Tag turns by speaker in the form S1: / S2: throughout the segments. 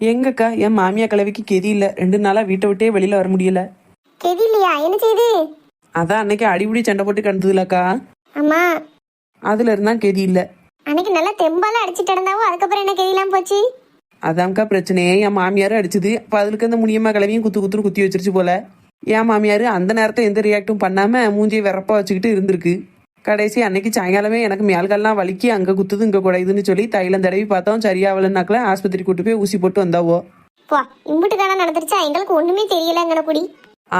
S1: எங்கக்கா? என் மாமியா கிழவிக்கு கெதி இல்லை. ரெண்டு நாளா வீட்டை விட்டே வெளியில வர முடியல.
S2: கெதி இல்லையா? என்ன செய்யுது
S1: அதான் அன்னைக்கு அடிபடி சண்டை போட்டு கிடந்ததுலக்கா.
S2: அம்மா.
S1: அதுல இருந்தா கெதி இல்லை.
S2: அன்னைக்கு நல்லா தெம்பால அடிச்சிட்டு இருந்தாவோ அதுக்கப்புறம் என்ன கெதிலாம் போச்சு?
S1: அதான்க்கா பிரச்சனையே. என் மாமியாரும் அடிச்சுது. அப்போ அதுக்கு அந்த முனியம்மா கிளவியும் குத்து குத்துன்னு குத்தி வச்சிருச்சு போல. என் மாமியார் அந்த நேரத்தை எந்த ரியாக்டும் பண்ணாம மூஞ்சியை வெறப்பா வச்சுக்கிட்டு இருந்திருக்கு. கடைசி அன்னைக்கு சாயங்காலமே எனக்கு மேல்கள்லாம் வலிக்கி அங்கே குத்துது இங்கே குடையுதுன்னு சொல்லி தைலம் தடவி பார்த்தோம். சரியாவலன்னாக்கல ஆஸ்பத்திரி கூட்டு போய் ஊசி போட்டு வந்தாவோ.
S2: போ நடந்துருச்சா? எங்களுக்கு ஒண்ணுமே தெரியலங்கிற குடி.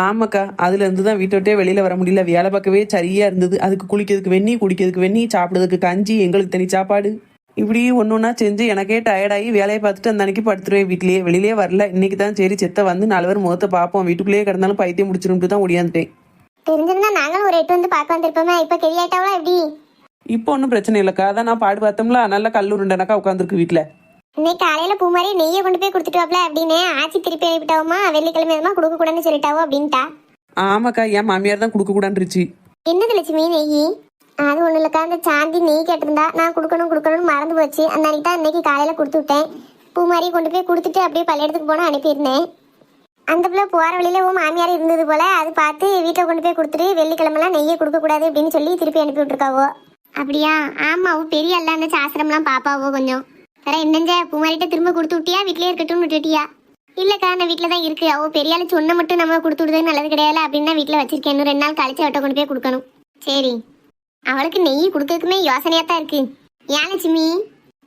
S1: ஆமாக்கா அதுல இருந்து தான் வீட்டை விட்டே வெளியில வர முடியல. வேலை பார்க்கவே சரியா இருந்தது. அதுக்கு குளிக்கிறதுக்கு வெந்நி குடிக்கிறதுக்கு வெந்நி சாப்பிடுறதுக்கு கஞ்சி எங்களுக்கு தனி சாப்பாடு. இப்படி ஒன்றா செஞ்சு எனக்கே டயர்டாகி வேலையை பார்த்துட்டு அந்த அன்னைக்கு படுத்துருவேன் வீட்லயே வெளியிலே வரல. இன்னைக்கு தான் சரி செத்த வந்து நாலு பேர் முகத்தை பார்ப்போம். வீட்டுக்குள்ளேயே கிடந்தாலும் பைத்தியம் முடிச்சிருந்துட்டு தான் ஓடியாந்துட்டேன்.
S2: தெரிஞ்சிருந்தா நாங்களும் ஒரு எட்டு வந்து பார்க்க வந்திருப்போமே. இப்ப கெதியாயிட்டாவளா எப்படி?
S1: இப்போ ஒன்றும் பிரச்சனை இல்லைக்கா. அதான் நான் பாடு பார்த்தோம்ல. நல்லா கல்லூருண்டனாக்கா உட்காந்துருக்கு வீட்டில்
S2: இன்னைக்கு காலையில பூ மாதிரி நெய்யை கொண்டு போய் கொடுத்துட்டு வாப்ல அப்படின்னு. ஆச்சி திருப்பி அனுப்பிட்டாவுமா வெள்ளிக்கிழமை எதுமா கொடுக்க கூடாதுன்னு சொல்லிட்டாவோ அப்படின்ட்டா.
S1: ஆமாக்கா என் மாமியார் தான் கொடுக்க கூடாண்டுருச்சு
S2: என்னது லட்சுமி நெய்? அது ஒண்ணு இல்லக்கா. அந்த சாந்தி நெய் கேட்டிருந்தா நான் கொடுக்கணும் கொடுக்கணும்னு மறந்து போச்சு. அந்த அன்னைக்கு தான் இன்னைக்கு காலையில கொடுத்து விட்டேன். பூ மாதிரி கொண்டு போய் கொடுத்துட்டு அப்படியே பள்ளியிடத்துக்கு போனா அனுப்பியிருந்தேன். அந்த பிள்ளை போகிற வழியில் உன் மாமியார் இருந்தது போல அது பார்த்து வீட்டில் கொண்டு போய் கொடுத்துட்டு வெள்ளிக்கிழமெல்லாம் நெய்யை கொடுக்கக்கூடாது அப்படின்னு சொல்லி திருப்பி அனுப்பிவிட்ருக்காவோ அப்படியா? ஆமாம் அவ பெரிய அல்ல அந்த சாஸ்திரம்லாம் பாப்பாவோ கொஞ்சம். வேற என்னஞ்ச பூமாரிட்ட திரும்ப கொடுத்து விட்டியா? வீட்டிலே இருக்கட்டும்னு விட்டுட்டியா? இல்லைக்கா அந்த வீட்டில் தான் இருக்குது அவள் பெரிய ஆளு சொன்ன மட்டும் நம்ம கொடுத்து விடுறது நல்லது கிடையாது. அப்படின்னு தான் வீட்டில் வச்சிருக்கேன். இன்னும் ரெண்டு நாள் கழிச்சு அவட்ட கொண்டு போய் கொடுக்கணும். சரி. அவளுக்கு நெய் கொடுக்கறதுக்குமே யோசனையாக தான் இருக்குது ஏன் லட்சுமி?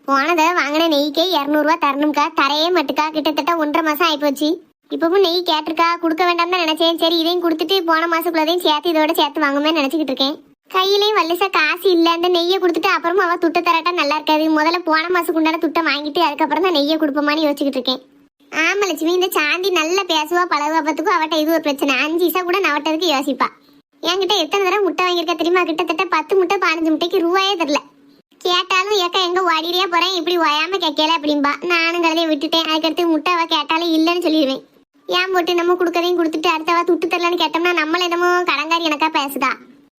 S2: போனதை வாங்கின நெய்க்கே இரநூறுவா தரணும்க்கா. தரையே மட்டுக்கா. கிட்டத்தட்ட ஒன்றரை மாதம் ஆகிப்போச்சு இப்பவும் நெய் கேட்டிருக்கா? கொடுக்க வேண்டாம்னு தான் நினைச்சேன். சரி இதையும் கொடுத்துட்டு போன மாசக்குள்ளதையும் சேர்த்து இதோட சேர்த்து வாங்குமே நினைச்சுக்கிட்டு இருக்கேன். கையிலையும் வல்லிசா காசு இல்லை. அந்த நெய்யை கொடுத்துட்டு அப்புறமா அவள் துட்ட தரட்டா நல்லா இருக்காது. முதல்ல போன மாசம் உண்டான துட்டை வாங்கிட்டு அதுக்கப்புறம் தான் நெய்யை கொடுப்போமான்னு யோசிச்சுக்கிட்டு இருக்கேன். ஆமா லட்சுமி இந்த சாந்தி நல்லா பேசுவா பழகுவா பார்த்துக்கும் அவட்ட இது ஒரு பிரச்சனை. அஞ்சு இசா கூட நவட்டதுக்கு யோசிப்பா. என்கிட்ட எத்தனை தடவை முட்டை வாங்கியிருக்க தெரியுமா? கிட்டத்தட்ட பத்து முட்டை பதினஞ்சு முட்டைக்கு ரூபாயே தெரில. கேட்டாலும் ஏக்கா எங்க ஓடிடியா போறேன்? இப்படி ஓயாம கேட்கல அப்படின்பா நானும் கதையை விட்டுட்டேன். அதுக்கடுத்து முட்டை அவ கேட்டாலும் இல்லைன்னு சொல்லிடுவேன். ஏன் போட்டு நம்ம கொடுக்கறதையும் கொடுத்துட்டு அடுத்தவா துட்டு தரலன்னு கேட்டோம்னா நம்மள என்னமோ கடங்காரி எனக்கா பேசுதா.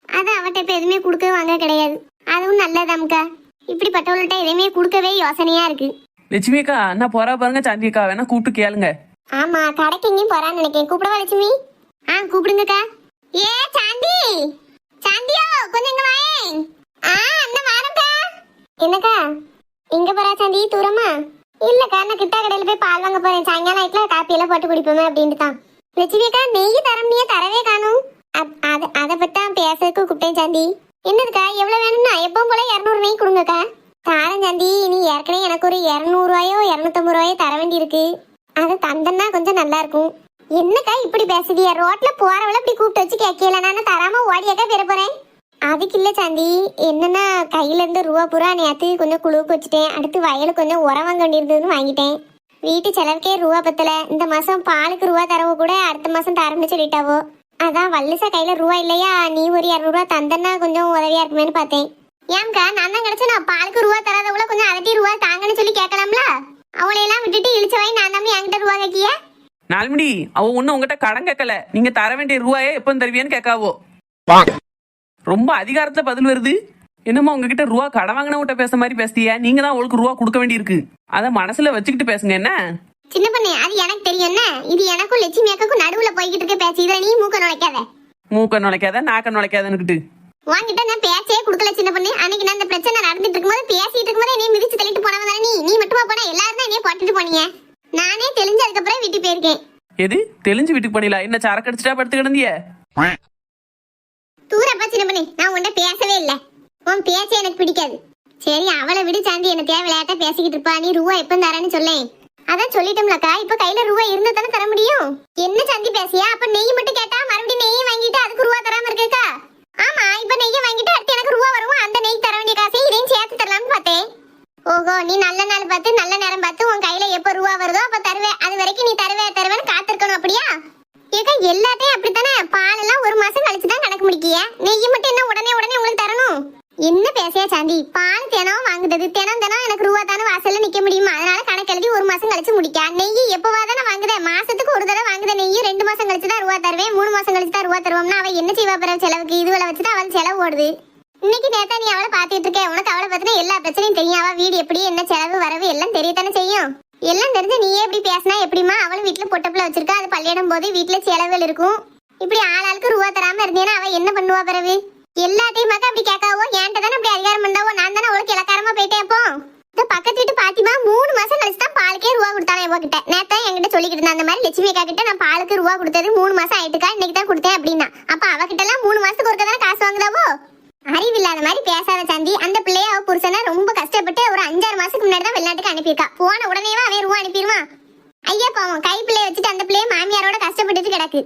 S2: அது அவட்ட இப்ப எதுவுமே கொடுக்க வாங்க கிடையாது. அதுவும் நல்லதாம்க்கா. இப்படிப்பட்டவள்கிட்ட எதுவுமே கொடுக்கவே யோசனையா இருக்கு.
S1: லட்சுமி அக்கா நான் போறா பாருங்க சாந்தி அக்கா. வேணா கூப்பிட்டு கேளுங்க.
S2: ஆமா கடைக்கு எங்கேயும் போறான்னு நினைக்கிறேன். கூப்பிடவா லட்சுமி? ஆ கூப்பிடுங்கக்கா. ஏ சாந்தி! சாந்தியோ கொஞ்சம் இங்க வாயேன். ஆ அண்ணா வாரேன்க்கா. என்னக்கா? எங்க போறா சாந்தி? தூரமா? இல்லக்கா நான் கிட்டா கடையில போய் பால் வாங்க போறேன். சாயங்காலம் ஆயிட்டுல காப்பி எல்லாம் போட்டு குடிப்போமே அப்படின்ட்டு தான் நெய் தரம்னியே தரவே காணும். அது அதை பற்றி தான் பேசுறதுக்கு கூப்பிட்டேன் சாந்தி. என்னதுக்கா எவ்வளவு வேணும்னா எப்பவும் போல இரநூறு நெய் கொடுங்கக்கா. தாரம் சாந்தி நீ ஏற்கனவே எனக்கு ஒரு இரநூறுவாயோ இரநூத்தம்பது ரூபாயோ தர வேண்டியிருக்கு. அது தந்தன்னா கொஞ்சம் நல்லா இருக்கும். என்னக்கா இப்படி பேசுதியா ரோட்ல போறவள இப்படி கூப்பிட்டு வச்சு கேட்கல. நான் தராம ஓடியாக்கா பெற போறேன்? அதுக்கு இல்ல சாந்தி. என்னன்னா கையில இருந்து ரூபா பூரா நேத்து கொஞ்சம் குழுவுக்கு வச்சுட்டேன். அடுத்து வயலுக்கு கொஞ்சம் உரம் வாங்க வேண்டியிருந்ததுன்னு வாங்கிட்டேன். வீட்டு செலவுக்கே ரூபா பத்தல. இந்த மாசம் பாலுக்கு ரூபா தரவோ கூட அடுத்த மாசம் தரம்னு சொல்லிட்டாவோ. அதான் வல்லிசா கையில ரூபா இல்லையா? நீ ஒரு இரநூறுவா தந்தன்னா கொஞ்சம் உதவியா இருக்குமேன்னு பார்த்தேன். ஏம்க்கா நான் தான் கிடைச்சா நான் பாலுக்கு ரூபா தராதவள கொஞ்சம் அதட்டி ரூபா தாங்கன்னு சொல்லி கேட்கலாம்ல? அவளையெல்லாம் விட்டுட்டு இழிச்ச வாங்கி நான் தான் என்கிட்ட ரூபா கேக்கிய
S1: நாலுமணி அவ ஒன்றும் உங்ககிட்ட கடன் கேட்கல. நீங்க தர வேண்டிய ரூபாயே எப்போ தருவியான்னு கேட்காவோ. ரொம்ப அதிகாரத்துல பதில் வருது. என்னமோ உங்ககிட்ட ரூபா கடன் வாங்கினவங்கிட்ட பேச மாதிரி பேசுதியா நீங்க தான் அவளுக்கு ரூபா கொடுக்க வேண்டியிருக்கு. அதை மனசுல வச்சுக்கிட்டு பேசுங்க என்ன?
S2: சின்ன பொண்ணு அது எனக்கு தெரியும் என்ன? இது எனக்கும் லட்சுமி அக்காக்கும் நடுவுல போய்கிட்டு இருக்க பேச்சு. இதுல நீ மூக்க நுழைக்காத.
S1: மூக்க நுழைக்காத நாக்க நுழைக்காதன்னுக்கிட்டு.
S2: வாங்கிட்ட நான் பேச்சே கொடுக்கல சின்ன பொண்ணு. அன்னைக்கு நான் இந்த பிரச்சனை நடந்துட்டு இருக்கும்போது பேசிட்டு இருக்கும்போது என்னைய மிதிச்சு தள்ளிட்டு போனவன் தானே நீ. நீ மட்டுமா போனா? எல்லாரும் தான் என்னைய போட்டுட்டு போனீங்க. நானே தெரிஞ்சதுக்கு அப்புறம் வீட்டு போயிருக்கேன்.
S1: எது? தெளிஞ்சு வீட்டுக்கு பண்ணிடல என்ன சரக்கு அடிச்சுட்டா படுத்து கிடந்திய?
S2: தூரப்பா சின்ன பொண்ணு? நான் உன்கிட்ட பேசவே இல்லை. உன் பேச்சே எனக்கு பிடிக்காது. சரி அவளை விடு சாந்தி. என்ன தேவை விளையாட்டா பேசிக்கிட்டு இருப்பா. நீ ரூபா எப்ப தரேன்னு சொல்லேன் அதான் சொல்லிட்டோம்லக்கா இப்ப கையில ரூபா இருந்தா தானே தர முடியும். என்ன சாந்தி பேசியா? அப்ப நெய் மட்டும் கேட்டா மறுபடியும் நெய் வாங்கிட்டு அதுக்கு ரூபா தராம இருக்கேக்கா ஆமா இப்ப நெய்யை வாங்கிட்டு அடுத்து எனக்கு ரூபா வரும்? அந்த நெய் தர வேண்டிய காசை இதையும் சேர்த்து தரலாம்னு பார்த்தேன். ஓஹோ நீ நல்ல நாள் பார்த்து நல்ல நேரம் பார்த்து உன் கையில எப்ப ரூபா வருதோ அப்ப தருவேன் அது வரைக்கும் நீ தருவே தருவேன்னு காத்திருக்கணும் அப்படியா? ஏக்கா எல்லாத்தையும் அப்படித்தானே? பாலெல்லாம் ஒரு மாசம் கழிச்சு தான் கணக்கு முடிக்கிய. நெய் மட்டும் என்ன உடனே உடனே உங்களுக்கு தரணும்? என்ன பேசியா சாந்தி? பால் தினம் வாங்குறது. தினம் தினம் எனக்கு ரூபா தானே வாசல்ல நிக்க முடியுமா? அதனால கணக்கு எழுதி ஒரு மாசம் கழிச்சு முடிக்க. நெய் எப்பவா தானே வாங்குத? மாசத்துக்கு ஒரு தடவை வாங்குத நெய் ரெண்டு மாசம் கழிச்சு தான் ரூபா தருவேன். மூணு மாசம் கழிச்சு தான் ரூபா தருவோம்னா அவ என்ன செய்வா பிற செலவுக்கு? இதுவளை வச்சுட்டு அவள் செலவு ஓடுது. இன்னைக்கு நேத்தா நீ அவளை பாத்துட்டு இருக்க. உனக்கு அவளை பத்தின எல்லா பிரச்சனையும் தெரியும். அவ வீடு எப்படி என்ன செலவு வரவு எல்லாம் தெரியத்தானே செய்யும். எல்லாம் தெரிஞ்சு நீயே எப்படி பேசினா எப்படிமா அவளும் வீட்டுல பொட்டப்பில் வச்சிருக்கா. அது பள்ளியிடம் போது வீட்டுல செலவுகள் இருக்கும். இப்படி ஆளாளுக்கு ரூபா தராம இருந்தேன்னா அவள் என்ன பண்ணுவா பிறகு? எல்லாத்தையும் மக்கள் அப்படி கேட்காவோ? என்கிட்ட தானே அப்படி அதிகாரம் பண்ணாவோ நான் தானே அவளுக்கு இலக்காரமா போயிட்டேன் அப்போ? இந்த பக்கத்து வீட்டு பாத்திமா மூணு மாசம் கழிச்சு தான் பாலுக்கே ரூபா கொடுத்தானே இவகிட்ட. நேரத்தை என்கிட்ட சொல்லிக்கிட்டு இருந்தா அந்த மாதிரி லட்சுமி அக்கா கிட்ட நான் பாலுக்கு ரூபா கொடுத்தது மூணு மாசம் ஆயிட்டுக்கா இன்னைக்கு தான் கொடுத்தேன் அப்படின்னா. அப்ப அவகிட்ட எல்லாம் மூணு மாசத்துக்கு ஒருக்க தானே காசு வாங்குதாவோ அறிவில்லாத மாதிரி பேசாத சந்தி. அந்த பிள்ளைய அவ புருஷனை ரொம்ப கஷ்டப்பட்டு ஒரு அஞ்சாறு மாசத்துக்கு முன்னாடி தான் வெளிநாட்டுக்கு அனுப்பியிருக்கா. போன உடனேவா அவன் ரூபா அனுப்பிடுவான் ஐயா பாவம். கை பிள்ளைய வச்சுட்டு அந்த பிள்ளைய மாமியாரோட கஷ்டப்பட்டுட்டு கிடக்கு.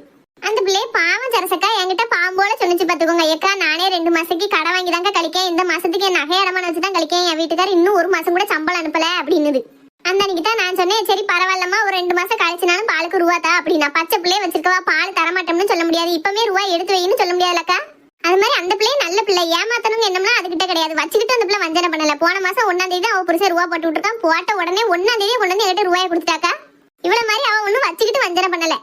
S2: அந்த பிள்ளைய பாவம் சரசக்கா என்கிட்ட பாம்போல சொன்னிச்சு பாத்துக்கோங்க ஏக்கா நானே ரெண்டு மாசத்துக்கு கடை வாங்கி தாங்க கழிக்கேன். இந்த மாசத்துக்கு என் நகை அடமான வச்சு தான் கழிக்கேன். என் வீட்டுக்காரர் இன்னும் ஒரு மாசம் கூட சம்பளம் அனுப்பல அப்படின்னுது. அந்த அன்னைக்கு தான் நான் சொன்னேன் சரி பரவாயில்லம்மா. ஒரு ரெண்டு மாசம் கழிச்சுனாலும் பாலுக்கு ரூபா தா. அப்படின்னா பச்சை பிள்ளைய வச்சிருக்கவா பால் தரமாட்டோம்னு சொல்ல முடியாது. இப்பவே ரூபா எடுத்து வைன்னு சொல்ல முடியாதுலக்கா அது மாதிரி அந்த பிள்ளை நல்ல பிள்ளை. ஏமாத்தணும் என்னம்னா அதுகிட்ட கிடையாது. வச்சுக்கிட்டு அந்த பிள்ளை வஞ்சனை பண்ணல. போன மாசம் ஒன்னாம் தேதி அவ புருஷன் ரூபா போட்டு விட்டுருக்கான். போட்ட உடனே ஒன்னாம் தேதி கொண்டு வந்து என்கிட்ட ரூபாய் கொடுத்துட்டாக்கா? இவ்வளவு மாதிரி அவ ஒன்னும் வச்சுக்கிட்டு வஞ்சனை பண்ணல.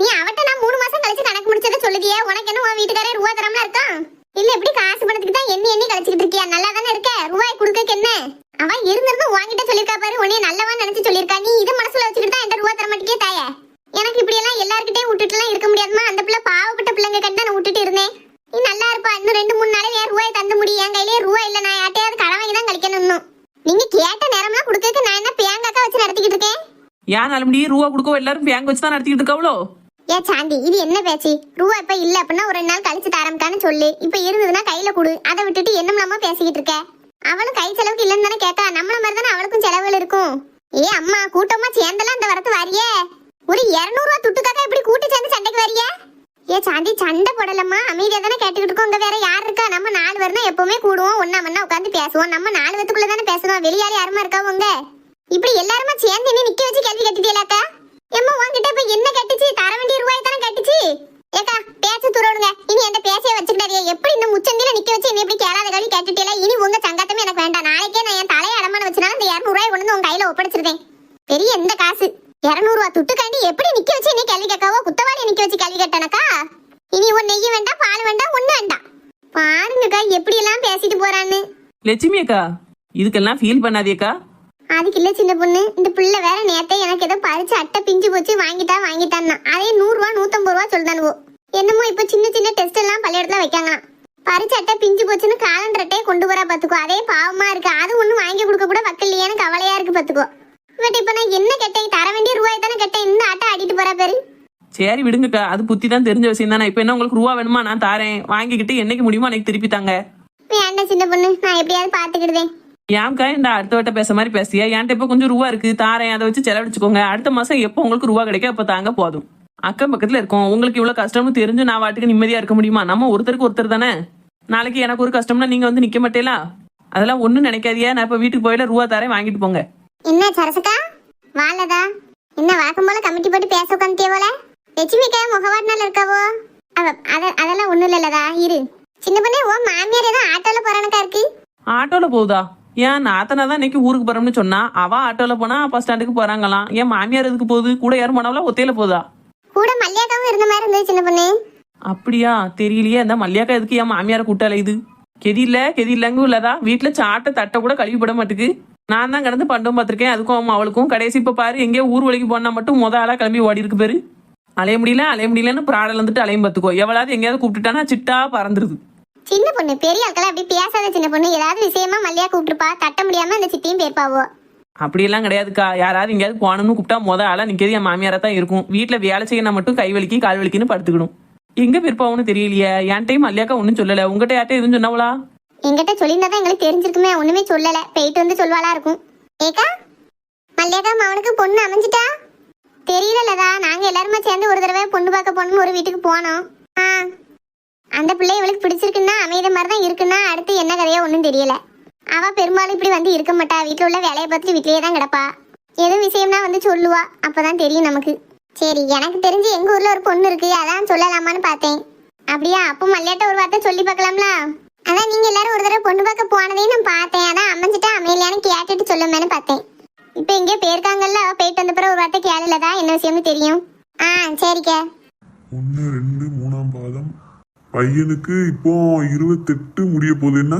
S2: நீ அவட்ட நான் மூணு மாசம் கழிச்சு கணக்கு முடிச்சதை சொல்லுதியே. உனக்கு என்ன உன் வீட்டுக்காரே ரூபா தராமல இருக்கான் இல்ல எப்படி காசு பணத்துக்கு தான் எண்ணி எண்ணி கழிச்சுக்கிட்டு இருக்கியா? நல்லா தானே இருக்க? ரூபாய் கொடுக்க என்ன? அவன் இருந்திருந்து உன்கிட்ட சொல்லிருக்கா பாரு. உன்னைய நல்லவன் நினைச்சு சொல்லிருக்கா நீ இதை மனசுல வச்சு தான் என்கிட்ட ரூபா தர மாட்டேங்கிய தாயே எனக்கு இப்படி எல்லாம் எல்லார்கிட்டயும் விட்டுட்டு எல்லாம் இருக்க முடியாதுமா அந்த பிள்ளை பாவப்பட்ட பிள்ளைங்க கண்டு தான் நான் விட்டுட்டு இருந்தேன் நீ நல்லா இருப்பா இன்னும் ரெண்டு மூணு நாளே வேற ரூபாய் தந்து முடியும் என் கையிலேயே ரூபாய் இல்ல நான் யார்ட்டையாவது கடன் வாங்கி தான் கழிக்கணும் இன்னும் நீங்க கேட்ட நேரம்லாம் கொடுக்க நான் என்ன பேங்காக்கா வச்சு நடத்திக்கிட்டு இருக்கேன்
S1: ஏன் நல்லபடி ரூபா கொடுக்கோ எல்லாரும் பேங்க் வச்சு தான் நடத்திட்டு இருக்காவளோ?
S2: ஏ சாந்தி இது என்ன பேச்சு? ரூபா இப்ப இல்ல அப்படின்னா ஒரு ரெண்டு நாள் கழிச்சு தரம்கான்னு சொல்லு. இப்ப இருந்ததுன்னா கையில கொடு. அதை விட்டுட்டு என்னமில்லாம பேசிக்கிட்டு இருக்க. அவளும் கை செலவுக்கு இல்லைன்னு தானே கேட்டா. நம்மள மாதிரி தானே அவளுக்கும் செலவுகள் இருக்கும். ஏ அம்மா கூட்டமா சேர்ந்தெல்லாம் இந்த வரத்து வரியே? ஒரு இருநூறு ரூபா துட்டுக்காக இப்படி கூட்டி சேர்ந்து சண்டைக்கு வரியே? ஏ சாந்தி சண்டை போடலம்மா. அமைதியா தானே கேட்டுக்கிட்டு இருக்கோம். இங்க வேற யார் இருக்கா? நம்ம நாலு பேர் தான் எப்பவுமே கூடுவோம். ஒன்னா மண்ணா உட்காந்து பேசுவோம். நம்ம நாலு பேத்துக்குள்ள தானே பேசுவோம் வெளியால யாருமா இருக்கா உங்க இப்படி எல்லாருமா சேர்ந்து என்ன நிக்க வச்சு கேள்வி கேட்டுட்டீங்களாக்கா எம்மா உன்கிட்ட இப்ப என்ன கட்டுச்சு? தர வேண்டிய ரூபாய் தானே கட்டுச்சு? ஏக்கா பேச்ச துறவுடுங்க இனி எந்த பேச்சைய வச்சுக்கிட்டாரு எப்படி இந்த முச்சந்தில நிக்க வச்சு என்ன இப்படி கேளாத கேள்வி கேட்டுட்டீல இனி உங்க சங்கத்தமே எனக்கு வேண்டாம். நாளைக்கே நான் என் தலையை அடமான வச்சுனாலும் இந்த இரநூறு ரூபாய் கொண்டு உங்க கையில ஒப்படைச்சிருக்கேன் பெரிய எந்த காசு. இரநூறுவா துட்டுக்காண்டி எப்படி நிக்க வச்சு என்ன கேள்வி கேட்காவோ? குத்தவாளி நிக்க வச்சு கேள்வி கேட்டானக்கா? இனி ஒரு நெய் வேண்டாம் பால் வேண்டாம் ஒண்ணு வேண்டாம். பாருங்கக்கா எப்படி எல்லாம் பேசிட்டு போறான்னு.
S1: லட்சுமி அக்கா இதுக்கெல்லாம் ஃபீல் பண்ணாதேக்கா
S2: அதுக்கு இல்ல சின்ன பொண்ணு இந்த பிள்ளை வேற நேத்தே எனக்கு ஏதோ பறிச்சு அட்டை பிஞ்சு போச்சு வாங்கிட்டா வாங்கிட்டான்னா. அதே நூறு ரூபா நூத்தம்பது ரூபா சொல்லுதானுவோ என்னமோ இப்ப சின்ன சின்ன டெஸ்ட் எல்லாம் பள்ளியிடத்துல வைக்காங்களாம். பறிச்சு அட்டை பிஞ்சு போச்சுன்னு காலண்டர் அட்டையை கொண்டு வரா பாத்துக்கோ. அதே பாவமா இருக்கு. அது ஒண்ணு வாங்கி கொடுக்க கூட வக்கலையேன்னு கவலையா இருக்கு பாத்துக்கோ. பட் இப்ப நான் என்ன கேட்டேன்? தர வேண்டிய ரூபாய் தானே கேட்டேன். இந்த அட்டை அடிட்டு போறா பேரு.
S1: சரி விடுங்கக்கா. அது புத்தி தான் தெரிஞ்ச விஷயம் தானே. இப்போ என்ன உங்களுக்கு ரூபா வேணுமா? நான் தாரேன். வாங்கிக்கிட்டு என்னைக்கு முடியுமோ அன்னைக்கு திருப்பி தாங்க.
S2: வேண்டாம் சின்ன பொண்ணு. நான் எப்படியாவது பாத்துக்கிடுதேன்.
S1: ஏன்க்கா இந்த அடுத்த வட்ட பேச மாதிரி பேசியா என்கிட்ட இப்போ கொஞ்சம் ரூபா இருக்கு தாரேன். அதை வச்சு செலவழிச்சுக்கோங்க. அடுத்த மாசம் எப்போ உங்களுக்கு ரூபா கிடைக்க அப்போ தாங்க போதும். அக்கம் பக்கத்துல இருக்கோம். உங்களுக்கு இவ்வளவு கஷ்டம்னு தெரிஞ்சு நான் வாட்டுக்கு நிம்மதியா இருக்க முடியுமா? நம்ம ஒருத்தருக்கு ஒருத்தர் தானே. நாளைக்கு எனக்கு ஒரு கஷ்டம்னா நீங்க வந்து நிக்க மாட்டேலா? அதெல்லாம் ஒண்ணும் நினைக்காதியா? நான் இப்ப வீட்டுக்கு போயில ரூபா தாரேன் வாங்கிட்டு போங்க.
S2: என்ன சரசக்கா? வாழதா என்ன வழக்கம் போல கமிட்டி போட்டு பேச உட்காந்துட்டே போல? லட்சுமிக்கா முகவாட்டினால இருக்காவோ? அதெல்லாம் ஒண்ணும் இல்லலதா இரு. சின்ன பொண்ணே ஓ மாமியார் ஏதோ ஆட்டோல போறானக்கா இருக்கு.
S1: ஆட்டோல போகுதா? ஏன் நாத்தனா தான் இன்னைக்கு ஊருக்கு போறோம்னு சொன்னா? அவ ஆட்டோல போனா பஸ் ஸ்டாண்டுக்கு போறாங்களாம். ஏன் மாமியார் எதுக்கு போகுது? கூட யாரும் போனாவளா? ஒத்தையில போதா?
S2: கூட மல்லியாக்காவும் இருந்த மாதிரி இருந்தது சின்ன பொண்ணு.
S1: அப்படியா? தெரியலையே. அந்த மல்லியாக்கா எதுக்கு என் மாமியாரை கூட்டால இது? கெதி இல்ல கெதி இல்லங்க இல்லதா வீட்டுல சாட்டை தட்டை கூட கழுவி போட மாட்டுக்கு. நான் தான் கடந்து பண்டம் பார்த்திருக்கேன். அதுக்கும் அவளுக்கும். கடைசி இப்ப பாரு எங்கேயோ ஊர் வழிக்கு போனா மட்டும் முத ஆளா கிளம்பி ஓடி இருக்கு பேரு. அலைய முடியல அலைய முடியலன்னு பிராடல் வந்துட்டு அலையும் பார்த்துக்கோ. எவ்வளவு எங்கேயாவது கூப்பிட்டுட்டானா சிட்டா பறந்துருது.
S2: சின்ன பொண்ணு பெரிய ஆட்கள் அப்படி பேசாத சின்ன பொண்ணு ஏதாவது விஷயமா மல்லியா கூப்பிட்டுருப்பா தட்ட முடியாம அந்த சித்தியும் பேர்ப்பாவோ?
S1: அப்படியெல்லாம் கிடையாதுக்கா. யாராவது எங்கேயாவது போகணும்னு கூப்பிட்டா முத ஆளா நிக்கிறது என் மாமியாரா தான் இருக்கும். வீட்டுல வேலை செய்யணும் மட்டும் கை வலிக்கு கால் வலிக்குன்னு படுத்துக்கணும். எங்க பிற்பாவுன்னு தெரியலையே. என்கிட்டயும் மல்லியாக்கா ஒன்றும் சொல்லல. உங்ககிட்ட யார்ட்ட எதுவும் சொன்னவளா?
S2: என்கிட்ட சொல்லியிருந்தா எங்களுக்கு தெரிஞ்சிருக்குமே. ஒண்ணுமே சொல்லல. போயிட்டு வந்து சொல்வாளா இருக்கும். ஏக்கா மல்லியாக்கா அவனுக்கு பொண்ணு அமைஞ்சிட்டா? தெரியலதா நாங்க எல்லாருமே சேர்ந்து ஒரு தடவை பொண்ணு பார்க்க போகணும்னு ஒரு வீட்டுக்கு போனோம். ஆ அந்த பிள்ளை இவளுக்கு பிடிச்சிருக்குன்னா அமைத மாதிரி தான் இருக்குன்னா அடுத்து என்ன கதையோ ஒன்றும் தெரியல. அவ பெரும்பாலும் இப்படி வந்து இருக்க மாட்டா. வீட்டில் உள்ள வேலையை பார்த்துட்டு வீட்லேயே தான் கிடப்பா. எதுவும் விஷயம்னா வந்து சொல்லுவா. அப்போதான் தெரியும் நமக்கு. சரி எனக்கு தெரிஞ்சு எங்கள் ஊரில் ஒரு பொண்ணு இருக்கு. அதான் சொல்லலாமான்னு பார்த்தேன். அப்படியா? அப்போ மல்லியாட்ட ஒரு வார்த்தை சொல்லி பார்க்கலாம்ல? அதான் நீங்க எல்லாரும் ஒரு தடவை பொண்ணு பார்க்க போனதையும் நான் பார்த்தேன். அதான் அமைஞ்சிட்டா அமையலையான்னு கேட்டுட்டு சொல்லுமேன்னு பார்த்தேன். இப்போ எங்கேயோ போயிருக்காங்கல்ல போயிட்டு வந்த பிறகு ஒரு வார்த்தை கேளுலதா? என்ன விஷயம்னு தெரியும். ஆ சரிக்கா.
S3: ஒன்று ரெண்டு மூணாம் பாதம். பையனுக்கு இப்போ இருபத்தெட்டு முடிய போகுது என்ன?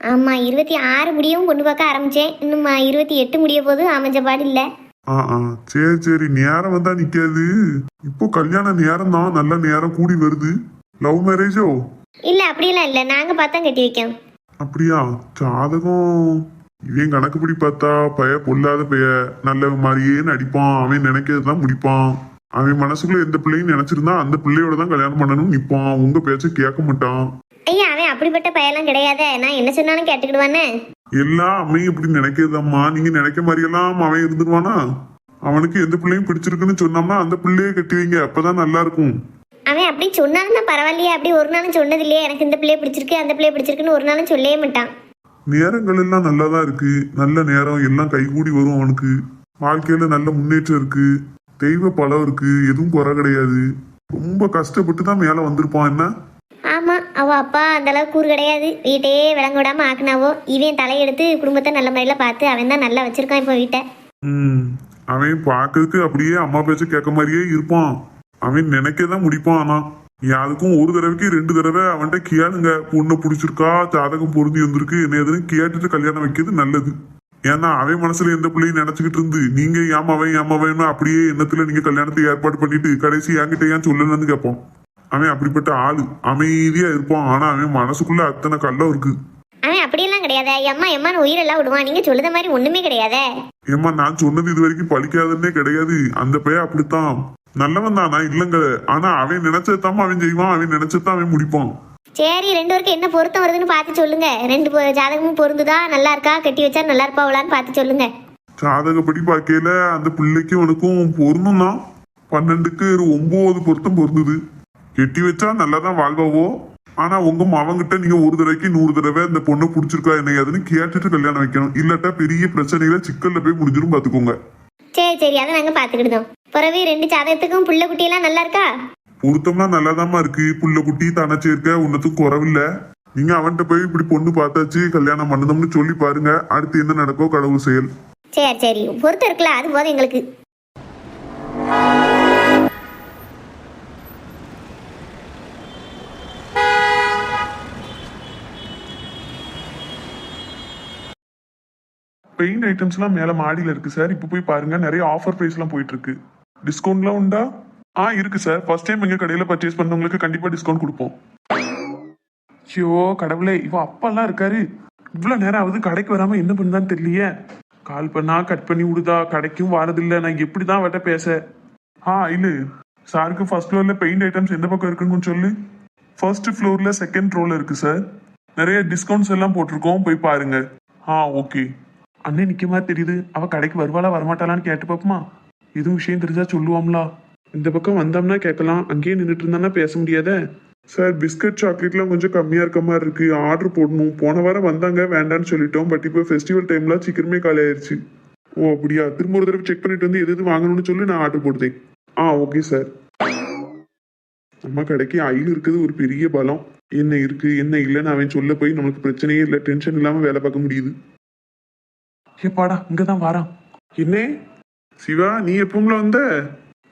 S2: ஆமா இருபத்தி ஆறு முடியவும் பொண்ணு பார்க்க ஆரம்பிச்சேன். இன்னும் இருபத்தி எட்டு முடிய போது அமைஞ்ச பாடு இல்ல.
S3: ஆ ஆ. சரி சரி. நேரம் வந்தா நிக்காது. இப்போ கல்யாண நேரம் தான். நல்ல நேரம் கூடி வருது. லவ் மேரேஜோ
S2: இல்ல அப்படியெல்லாம் இல்ல. நாங்க பார்த்தா கட்டி வைக்கோம்
S3: அப்படியா? ஜாதகம். இவன் கணக்குப்படி பார்த்தா பய பொல்லாத பைய நல்ல மாதிரியே நடிப்பான். அவன் நினைக்கிறது தான் முடிப்பான். அவன் மனசுக்குள்ள எந்த பிள்ளையும் நினைச்சிருந்தா அந்த பிள்ளையோட தான் கல்யாணம் பண்ணணும்னு நிப்பான் உங்க பேச்ச கேட்க மாட்டான்.
S2: ஐயா அவன் அப்படிப்பட்ட பையெல்லாம் கிடையாதே. நான் என்ன சொன்னாலும் கேட்டுக்கிடுவானே?
S3: எல்லா அம்மையும் இப்படி நினைக்கிறதம்மா. நீங்க நினைக்க மாதிரியெல்லாம் அவன் இருந்துருவானா? அவனுக்கு எந்த பிள்ளையும் பிடிச்சிருக்குன்னு சொன்னோம்னா அந்த பிள்ளைய கட்டி வைங்க அப்பதான் நல்லா இருக்கும்
S2: அவன் அப்படி சொன்னாலும் தான் பரவாயில்லையே. அப்படி ஒரு நாளும் சொன்னது இல்லையே எனக்கு இந்த பிள்ளைய பிடிச்சிருக்கு அந்த பிள்ளைய பிடிச்சிருக்குன்னு ஒரு நாளும் சொல்லவே மாட்டான்.
S3: நேரங்கள் எல்லாம் நல்லா தான் இருக்கு. நல்ல நேரம் எல்லாம் கைகூடி வரும் அவனுக்கு. வாழ்க்கையில நல்ல முன்னேற்றம் இருக்கு. தெய்வ பலம் இருக்கு எதுவும் குறை கிடையாது. ரொம்ப கஷ்டப்பட்டு தான் மேல வந்திருப்பான் என்ன?
S2: ஆமா அவ அப்பா அந்த அளவுக்கு கூறு கிடையாது. வீட்டையே விளங்க விடாம ஆக்குனாவோ இவன் தலையெடுத்து குடும்பத்தை நல்ல முறையில பார்த்து அவன் தான் நல்லா வச்சிருக்கான் இப்போ வீட்டை.
S3: ம் அவன் பார்க்கறதுக்கு அப்படியே அம்மா பேச்ச கேட்க மாதிரியே இருப்பான். அவன் நினைக்க தான் முடிப்பான் ஆனா யாருக்கும் ஒரு தடவைக்கு ரெண்டு தடவை அவன்கிட்ட கேளுங்க. பொண்ணை பிடிச்சிருக்கா ஜாதகம் பொருந்தி வந்திருக்கு. என்ன எதுன்னு கேட்டுட்டு கல்யாணம் வைக்கிறது நல்லது. ஏன்னா அவன் மனசுல எந்த பிள்ளையும் நினைச்சுக்கிட்டு இருந்து நீங்க ஏமாவன் ஏமாவன் அப்படியே எண்ணத்துல நீங்க கல்யாணத்தை ஏற்பாடு பண்ணிட்டு கடைசி என்கிட்ட ஏன் சொல்லணும்னு கேட்பான் அவன் அப்படிப்பட்ட ஆளு. அமைதியா இருப்பான். ஆனா அவன் மனசுக்குள்ள அத்தனை கல்லம் இருக்கு.
S2: அவன் அப்படியெல்லாம் கிடையாது. எம்மா எம்மான்னு உயிரெல்லாம் விடுவான். நீங்க சொல்லுத மாதிரி ஒண்ணுமே கிடையாதே.
S3: ஏம்மா நான் சொன்னது இது வரைக்கும் பழிக்காதுன்னே கிடையாது. அந்த பையன் அப்படித்தான். நல்லவன் தான்? இல்லைங்க ஆனா அவன் நினைச்சதாம அவன் செய்வான். அவன் நினைச்சதான் அவன் முடிப்பான்.
S2: சரி ரெண்டு பேருக்கு என்ன பொருத்தம் வருதுன்னு பார்த்து சொல்லுங்க. ரெண்டு பொ- ஜாதகமும் பொருந்துதா? நல்லா இருக்கா? கட்டி வச்சா நல்லா இருப்பாவளான்னு பார்த்து சொல்லுங்க.
S3: ஜாதகப்படி பார்க்கையில அந்த பிள்ளைக்கும் உனக்கும் பொருந்தும் தான். பன்னெண்டுக்கு ஒரு ஒன்பது பொருத்தம் பொருந்தது. கெட்டி வச்சா நல்லா தான் வாழ்வாவோ? ஆனா உங்க மவங்கிட்ட நீங்க ஒரு தடவைக்கு நூறு தடவை இந்த பொண்ணை பிடிச்சிருக்கா என்ன ஏதுன்னு கேட்டுட்டு கல்யாணம் வைக்கணும். இல்லாட்டா பெரிய பிரச்சனையில சிக்கல்ல போய் முடிஞ்சிரும் பாத்துக்கோங்க
S2: சரி சரி. அதை நாங்க பார்த்துக்கிடுதோம். பிறகு ரெண்டு ஜாதகத்துக்கும் புள்ள குட்டியெல்லாம் நல்லா இருக்கா?
S3: பொருத்தம்லாம் நல்லாதாம்மா இருக்கு. புள்ள குட்டி தனச்சு இருக்க உன்னத்துக்கும் குறவில்ல. நீங்க அவன்கிட்ட போய் இப்படி பொண்ணு பார்த்தாச்சு கல்யாணம் பண்ணணும்னு சொல்லி பாருங்க. அடுத்து என்ன நடக்கோ கடவுள் செயல்.
S2: சரி சரி. பொருத்தம் இருக்குல்ல அது போதும் எங்களுக்கு.
S3: பெயிண்ட் ஐட்டம்ஸ்லாம் மேல மாடியில இருக்கு சார் இப்போ போய் பாருங்க நிறைய ஆஃபர் பிரைஸ்லாம் போயிட்டு இருக்கு. டிஸ்கவுண்ட்லாம் உண்டா? ஆ இருக்கு சார். ஃபர்ஸ்ட் டைம் எங்க கடையில பர்ச்சேஸ் பண்ணவங்களுக்கு கண்டிப்பா டிஸ்கவுண்ட் கொடுப்போம். ஐயோ கடவுளே இவ அப்பெல்லாம் இருக்காரு. இவ்வளவு நேரம் ஆகுது கடைக்கு வராம என்ன பண்ணுதான்னு தெரியலையே. கால் பண்ணா கட் பண்ணி விடுதா கடைக்கும் வரதில்ல. நான் எப்படிதான் அவட்ட பேச? ஆ இல்லை சாருக்கு ஃபர்ஸ்ட் ஃப்ளோர்ல பெயிண்ட் ஐட்டம்ஸ் எந்த பக்கம் இருக்குன்னு சொல்லு. ஃபர்ஸ்ட் ஃப்ளோர்ல செகண்ட் ரோல இருக்கு சார் நிறைய டிஸ்கவுண்ட்ஸ் எல்லாம் போட்டிருக்கோம் போய் பாருங்க. ஆ ஓகே அண்ணன் நிக்க மாதிரி தெரியுது. அவ கடைக்கு வருவாளா வரமாட்டாளான்னு கேட்டு பாப்போமா எதுவும் விஷயம் தெரிஞ்சா சொல்லுவாங்களா இந்த பக்கம் வந்தோம்னா கேட்கலாம். அங்கேயே நின்றுட்டு இருந்தானா பேச முடியாதே? சார் பிஸ்கட் சாக்லேட்லாம் கொஞ்சம் கம்மியா இருக்க மாதிரி இருக்கு. ஆர்டர் போடணும். போன வாரம் வந்தாங்க வேண்டான்னு சொல்லிட்டோம். பட் இப்போ ஃபெஸ்டிவல் டைம்லாம் சீக்கிரமே காலி ஆயிடுச்சு ஓ அப்படியா? திரும்ப ஒரு தடவை செக் பண்ணிட்டு வந்து எது எது வாங்கணும்னு சொல்லி நான் ஆர்டர் போடுதேன் ஆ ஓகே சார் நம்ம கடைக்கு அயில் இருக்குது. ஒரு பெரிய பலம் என்ன இருக்கு என்ன இல்லைன்னு அவன் சொல்ல போய் நமக்கு பிரச்சனையே இல்லை. டென்ஷன் இல்லாம வேலை பார்க்க முடியுது. ஏப்பாடா இங்கதான் வாரான். என்ன? சிவா நீ எப்பவுங்களா வந்த?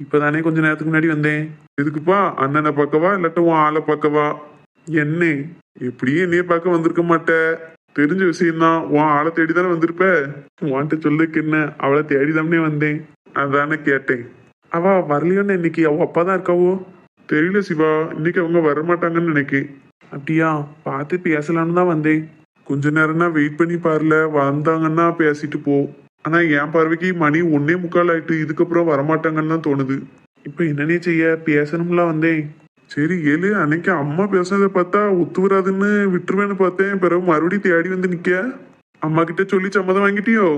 S3: இப்பதானே கொஞ்ச நேரத்துக்கு முன்னாடி வந்தேன். எதுக்குப்பா அண்ணனை பார்க்கவா இல்லாட்ட உன் ஆளை பார்க்கவா? என்ன எப்படியும் என்னைய பார்க்க வந்திருக்க மாட்ட. தெரிஞ்ச விஷயம்தான் உன் ஆளை தேடி தானே வந்திருப்ப? உன்கிட்ட சொல்லுக்கு என்ன? அவளை தேடி தானே வந்தேன். அதானே கேட்டேன். அவ வரலையோன்னு இன்னைக்கு அவ அப்பா தான் இருக்காவோ? தெரியல சிவா இன்னைக்கு அவங்க வர மாட்டாங்கன்னு அப்படியா பார்த்து பேசலான்னு தான் வந்தேன். கொஞ்ச நேரம்னா வெயிட் பண்ணி பாருல வந்தாங்கன்னா பேசிட்டு போ. ஆனா என் பார்வைக்கு மணி ஒன்னே முக்கால் ஆயிட்டு இதுக்கப்புறம் வரமாட்டாங்கன்னு தான் தோணுது. இப்ப என்னன்னே செய்ய? பேசணும்ல வந்தேன் சரி ஏழு அன்னைக்கு அம்மா பேசுனதை பார்த்தா ஒத்து வராதுன்னு விட்டுருவேன்னு பார்த்தேன். பிறகு மறுபடியும் தேடி வந்து நிக்க. அம்மா கிட்ட சொல்லி சம்மதம் வாங்கிட்டியோ?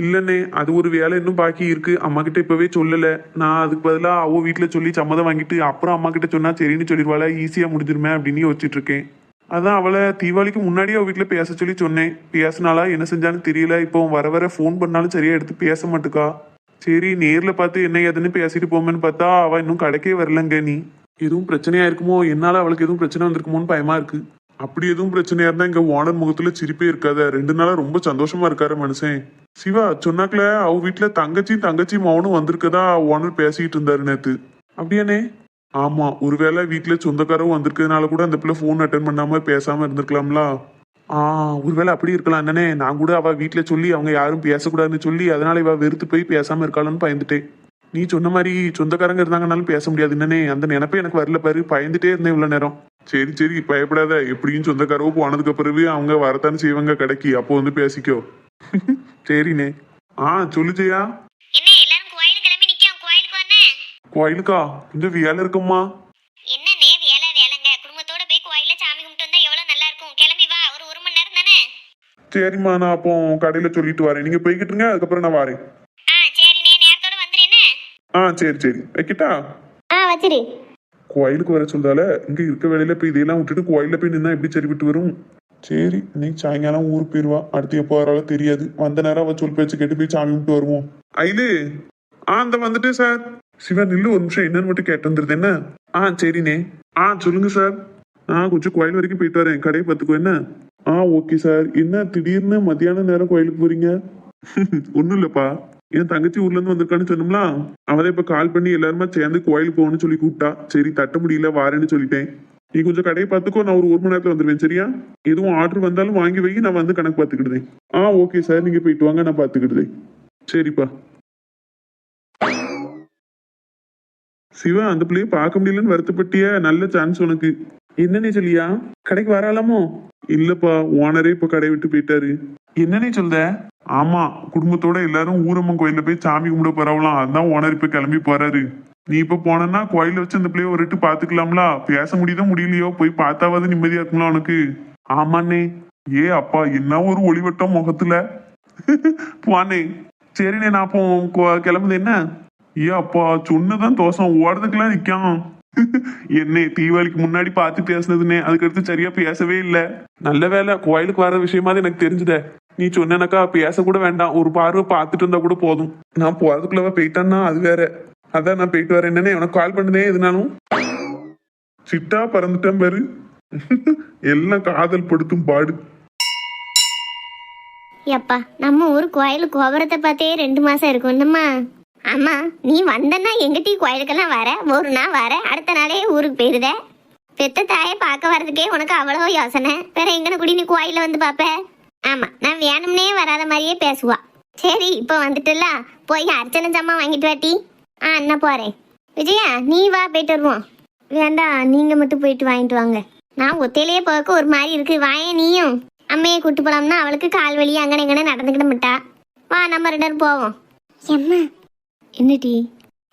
S3: இல்லண்ணே அது ஒரு வேலை இன்னும் பாக்கி இருக்கு. அம்மா கிட்ட இப்பவே சொல்லல. நான் அதுக்கு பதிலாக அவ வீட்டுல சொல்லி சம்மதம் வாங்கிட்டு அப்புறம் அம்மா கிட்ட சொன்னா சரின்னு சொல்லிடுவாள ஈஸியா முடிஞ்சிருமே அப்படின்னு யோசிச்சுட்டு இருக்கேன். அதான் அவளை தீபாவளிக்கு முன்னாடியே அவள் வீட்டில் பேச சொல்லி சொன்னேன். பேசினாலா என்ன செஞ்சான்னு தெரியல. இப்போ வர வர ஃபோன் பண்ணாலும் சரியா எடுத்து பேச மாட்டுக்கா. சரி நேரில் பார்த்து என்ன ஏதுன்னு பேசிட்டு போமேன்னு பார்த்தா அவள் இன்னும் கடைக்கே வரலங்க நீ. எதுவும் பிரச்சனையா இருக்குமோ? என்னால அவளுக்கு எதுவும் பிரச்சனை வந்திருக்குமோன்னு பயமா இருக்கு. அப்படி எதுவும் பிரச்சனையா இருந்தா இங்க ஓனர் முகத்துல சிரிப்பே இருக்காத. ரெண்டு நாளா ரொம்ப சந்தோஷமா இருக்காரு மனுஷன். சிவா சொன்னாக்கல அவ வீட்டுல தங்கச்சி தங்கச்சி மௌனும் வந்திருக்கதா? ஓனர் பேசிக்கிட்டு இருந்தாரு நேத்து. அப்படியானே ஆமா ஒருவேளை வீட்டுல சொந்தக்காரவும் வந்திருக்கிறதுனால கூட அந்த பிள்ளை ஃபோன் அட்டன் பண்ணாம பேசாம இருந்திருக்கலாம்ல? ஆ ஒருவேளை அப்படி இருக்கலாம் தானே. நான் கூட அவ வீட்டுல சொல்லி அவங்க யாரும் பேசக்கூடாதுன்னு சொல்லி அதனால இவ வெறுத்து போய் பேசாம இருக்காளன்னு பயந்துட்டேன். நீ சொன்ன மாதிரி சொந்தக்காரங்க இருந்தாங்கனாலும் பேச முடியாது என்னனே அந்த நினைப்பே எனக்கு வரல பாரு. பயந்துட்டே இருந்தேன் இவ்வளவு நேரம். சரி சரி பயப்படாத. எப்படியும் சொந்தக்காரவோ போனதுக்கு பிறகு அவங்க வரத்தானே செய்வாங்க கடைக்கு. அப்போ வந்து பேசிக்கோ. சரிண்ணே. ஆ சொல்லு ஜெயா
S4: என்ன எல்லாரும் கோயிலுக்கு கிளம்பி நிக்கோம் கோயிலுக்கு வந்தேன்
S3: கோயிலுக்கா? இந்த வேலை இருக்கும்மா
S4: என்னண்ணே வேலை வேலைங்க. குடும்பத்தோட போய் கோயில்ல சாமி கும்பிட்டு வந்தா எவ்வளவு நல்லா இருக்கும். கிளம்பி வா. ஒரு ஒரு மணி நேரம் தானே?
S3: சரிம்மா நான் அப்போ கடையில சொல்லிட்டு வரேன். நீங்க போய்கிட்டுருங்க அதுக்கப்புறம் நான் வரேன்.
S4: ஆ சரிண்ணே. நேரத்தோட வந்துடுறேன்னு
S3: ஆ சரி சரி. வைக்கிட்டா?
S4: ஆ வச்சிரு.
S3: கோயிலுக்கு வர சொல்றால இங்க இருக்க வேலையில போய் இதெல்லாம் விட்டுட்டு கோயில்ல போய் நின்னா எப்படி சரிவிட்டு வரும்? சரி இன்னைக்கு சாயங்காலம் ஊருக்கு போயிருவா. அடுத்து எப்போ வராலும் தெரியாது. வந்த நேரம் அவ சொல் பேச்சு கேட்டு போய் சாமி கும்பிட்டு வருவோம். ஐலு ஆ இந்த வந்துட்டேன் சார். சிவா நில்லு ஒரு நிமிஷம் என்னன்னு மட்டும் கேட்டு வந்துருது. என்ன? ஆ சரிண்ணே. ஆ சொல்லுங்க சார். ஆ கொஞ்சம் கோயில் வரைக்கும் போயிட்டு வரேன். கடையை பார்த்துக்கோ என்ன? ஆ ஓகே சார். என்ன திடீர்னு மத்தியான நேரம் கோயிலுக்கு போறீங்க? ஒன்றும் இல்லைப்பா. என் தங்கச்சி ஊர்ல இருந்து வந்திருக்கான்னு சொன்னோம்ல அவதான் இப்ப கால் பண்ணி எல்லாருமே சேர்ந்து கோயிலுக்கு போகணும்னு சொல்லி கூப்பிட்டா. சரி தட்ட முடியல வாரேன்னு சொல்லிட்டேன். நீ கொஞ்சம் கடையை பார்த்துக்கோ நான் ஒரு ஒரு மணி நேரத்தில் வந்துருவேன் சரியா? எதுவும் ஆர்டர் வந்தாலும் வாங்கி வை நான் வந்து கணக்கு பார்த்துக்கிடுதேன் ஆ ஓகே சார். நீங்க போயிட்டு வாங்க நான் பார்த்துக்கிடுதேன் சரிப்பா. சிவா அந்த பிள்ளைய பார்க்க முடியலன்னு வருத்தப்பட்டிய. நல்ல சான்ஸ் உனக்கு. என்னன்னே சொல்லியா? கடைக்கு வராலாமோ இல்லப்பா ஓனரே இப்ப கடை விட்டு போயிட்டாரு. என்னன்னே சொல்ற? ஆமா குடும்பத்தோட எல்லாரும் ஊரம்மன் கோயில்ல போய் சாமி கும்பிட போறவலாம் அதான் ஓனர் இப்ப கிளம்பி போறாரு. நீ இப்ப போனா கோயில வச்சு அந்த பிள்ளைய ஒரு பாத்துக்கலாம்லா பாத்துக்கலாம்ல பேச முடியுதோ முடியலையோ? போய் பார்த்தாவது நிம்மதியா இருக்கும்ல உனக்கு? ஆமாண்ணே ஏ அப்பா என்ன ஒரு ஒளிவட்டம் முகத்துல? போனே சரிண்ணே நான் அப்போ கிளம்புது என்ன? ஏ அப்பா சொன்னதான் தோசம் ஓடுறதுக்கெல்லாம் நிக்கான். என்ன தீபாவளிக்கு முன்னாடி பார்த்து பேசுனதுனே அதுக்கடுத்து சரியா பேசவே இல்ல. நல்ல வேலை கோயிலுக்கு வர விஷயமா எனக்கு தெரிஞ்சுதே. நீ சொன்னனக்கா பேச கூட வேண்டாம். ஒரு பார்வை பார்த்துட்டு இருந்தா கூட போதும். நான் போறதுக்குள்ளவா போயிட்டான்னா அது வேற. அதான் நான் போயிட்டு வரேன். என்னன்னு உனக்கு கால் பண்ணதே எதுனாலும்? சிட்டா பறந்துட்டேன் பாரு. எல்லாம் காதல் படுத்தும் பாடு.
S4: எப்பா நம்ம ஊர் கோயில் கோபுரத்தை பார்த்தே ரெண்டு மாசம் இருக்கும். என்னம்மா? அம்மா நீ வந்தன்னா எங்கிட்டயும் கோயிலுக்கெல்லாம் வர. ஒரு நாள் வர. அடுத்த நாளே ஊருக்கு போயிருத. பெத்த தாயை பார்க்க வர்றதுக்கே உனக்கு அவ்வளோ யோசனை. வேற எங்கன குடி நீ கோயில வந்து பார்ப்ப? ஆமாம் நான் வேணும்னே வராத மாதிரியே பேசுவா. சரி இப்போ வந்துட்டுல. போய் அர்ச்சனை ஜாமான் வாங்கிட்டு வாட்டி ஆ என்ன போகிறேன் விஜயா நீ வா போயிட்டு வருவோம். வேண்டாம் நீங்கள் மட்டும் போயிட்டு வாங்கிட்டு வாங்க. நான் ஒத்தையிலேயே போக ஒரு மாதிரி இருக்கு. வாயேன் நீயும். அம்மையை கூட்டு போலாம்னா அவளுக்கு கால் வலி அங்கன இங்கன நடந்துக்கிட மாட்டா. வா நம்ம ரெண்டு பேரும் போவோம். எம்மா என்னடி?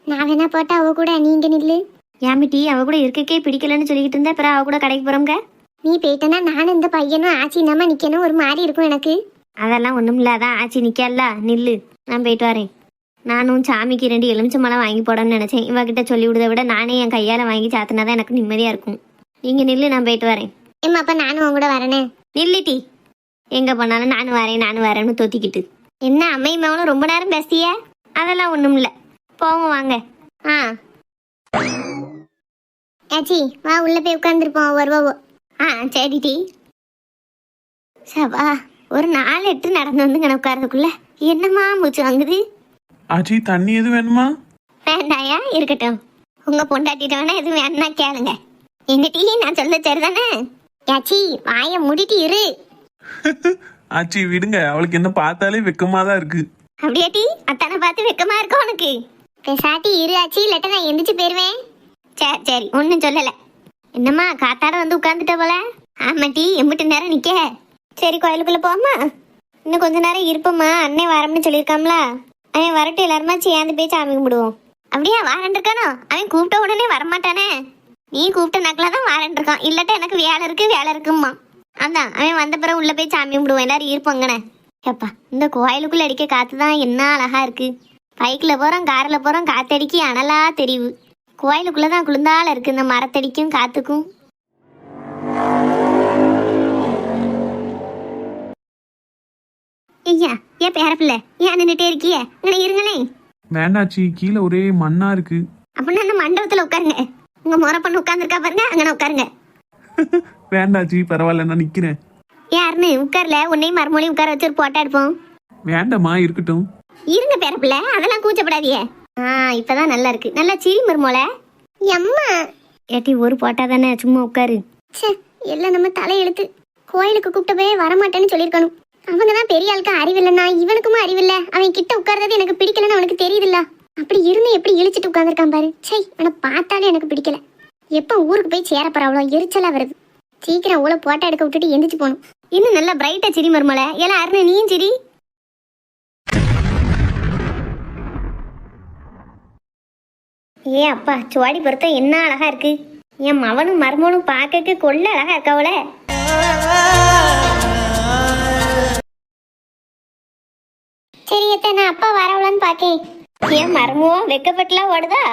S4: நான் வேணா போட்டா அவ கூட நீங்க நில்லு. ஏமிட்டி அவ கூட இருக்கக்கே பிடிக்கலன்னு சொல்லிக்கிட்டு இருந்தா அப்புறம் அவ கூட கடைக்கு போறோங்க நீ போயிட்டனா நானும் இந்த பையனும் ஆச்சி நம்ம நிக்கணும் ஒரு மாதிரி இருக்கும் எனக்கு. அதெல்லாம் ஒண்ணும் இல்லாதான் ஆச்சி நிக்கல நில்லு நான் போயிட்டு வரேன். நானும் சாமிக்கு ரெண்டு எலுமிச்சை மலை வாங்கி போடணும்னு நினைச்சேன். இவகிட்ட சொல்லி விடுறத விட நானே என் கையால வாங்கி சாத்தினாதான் எனக்கு நிம்மதியா இருக்கும். நீங்க நில்லு நான் போயிட்டு வரேன். ஏம்மா அப்ப நானும் உங்க கூட வரேனே? நில்லுட்டி எங்க போனாலும் நானும் வரேன் நானும் வரேன்னு தொத்திக்கிட்டு. என்ன அம்மை மகனும் ரொம்ப நேரம் பேசிய? அதெல்லாம் ஒண்ணும் இல்ல. போவோம் வாங்க. ஆ. ஆச்சி வா உள்ள போய் உட்காந்துருப்போம் வருவோ ஆ சரிடி சபா ஒரு நாலு எட்டு நடந்து வந்து கணக்கு உட்காரதுக்குள்ள என்னம்மா மூச்சு வாங்குது?
S5: ஆச்சி தண்ணி எது வேணுமா?
S4: வேண்டாயா? இருக்கட்டும். உங்க பொண்டாட்டிட்டவனா எதுவும் வேணும்னா கேளுங்க. எங்க டீ நான் சொல்ல சரிதானே? யாச்சி வாய மூடிட்டு இரு.
S5: ஆச்சி விடுங்க. அவளுக்கு என்ன பார்த்தாலே வெக்கமா தான் இருக்கு.
S4: அப்படியா டீ? அத்தானை பார்த்து வெக்கமா இருக்கா உனக்கு? பேசாட்டி இரு ஆச்சி இல்லாட்ட நான் எந்திரிச்சு போயிருவேன். சரி சரி ஒன்றும் சொல்லல. என்னம்மா காத்தாட வந்து உட்காந்துட்ட போல? ஆமா டீ எம்பிட்டு நேரம் நிக்க. சரி கோயிலுக்குள்ள போமா இன்னும் கொஞ்ச நேரம் இருப்போம்மா அண்ணே வரம்னு சொல்லியிருக்காம்ல. அவன் வரட்டும் எல்லாருமா சேர்ந்து போய் சாமி கும்பிடுவோம். அப்படியா வாரன் இருக்கானோ? அவன் கூப்பிட்ட உடனே வரமாட்டானே. நீ கூப்பிட்ட நக்கலா தான் வாரன் இருக்கான். இல்லாட்ட எனக்கு வேலை இருக்கு வேலை இருக்கும்மா. அதான் அவன் வந்த பிறகு உள்ள போய் சாமி கும்பிடுவோம். எல்லாரும் இருப்போங்கண்ணே ஏப்பா இந்த கோயிலுக்குள்ள அடிக்க காத்து தான் என்ன அழகா இருக்கு. பைக்கில் போகிறோம் காரில் போகிறோம் காத்தடிக்கி அனலா தெரிவு. கோயிலுக்குள்ள தான் குளிர்ந்தால இருக்கு இந்த மரத்தடிக்கும் காத்துக்கும். ஐயா ஏன் பேரப்பில்ல ஏன் நின்றுட்டே இருக்கிய? இங்கே இருங்களேன்
S5: வேண்டாச்சி கீழே ஒரே மண்ணா இருக்கு.
S4: அப்படின்னா அந்த மண்டபத்தில் உட்காருங்க. உங்க முறை பண்ணு உட்காந்துருக்கா பாருங்க அங்கே உட்காருங்க.
S5: வேண்டாச்சி பரவாயில்ல நான் நிக்கிறேன்.
S4: யாருன்னு உட்கார்ல. உன்னையும் மறுமொழியும் உட்கார வச்சு ஒரு போட்டோ எடுப்போம்.
S5: வேண்டாம்மா இருக்கட்டும்.
S4: இருங்க பேரப்பிள்ள அதெல்லாம் கூச்சப்படாதியே ஆ இப்பதான் நல்லா இருக்கு. நல்லா சிரி மருமோல எம்மா. ஏட்டி ஒரு போட்டா தானே. சும்மா உட்காரு.
S2: ச்சே எல்லாம் நம்ம தலையெழுத்து. கோயிலுக்கு கூப்பிட்டு போய் வரமாட்டேன்னு சொல்லியிருக்கணும். அவங்க தான் பெரிய ஆளுக்கு அறிவில்லைன்னா இவனுக்குமா அறிவில்ல? அவன் கிட்ட உட்கார்றது எனக்கு பிடிக்கலன்னு அவனுக்கு தெரியுதுல்ல. அப்படி இருந்து எப்படி இழிச்சிட்டு உட்காந்துருக்கான் பாரு. சை அவனை பார்த்தாலே எனக்கு பிடிக்கல. எப்போ ஊருக்கு போய் சேரப்போற அவ்வளோ எரிச்சலா வருது. சீக்கிரம் அவ்வளோ போட்டோ எடுக்க விட்டுட்டு எந்திரிச்சு போகணும்.
S4: இன்னும் நல்லா பிரைட்டா சிரி மருமலை எல்லாம் அருண் நீயும் சிரி. ஏ அப்பா சுவாடி பொருத்தம் என்ன அழகா இருக்கு. என் மவனும் மருமனும் பார்க்க கொள்ள அழகா இருக்கவள
S2: சரி எத்த நான் அப்பா வரவளான்னு பார்க்கேன்
S4: என் மருமோ வெக்கப்பட்டுலாம் ஓடுதா?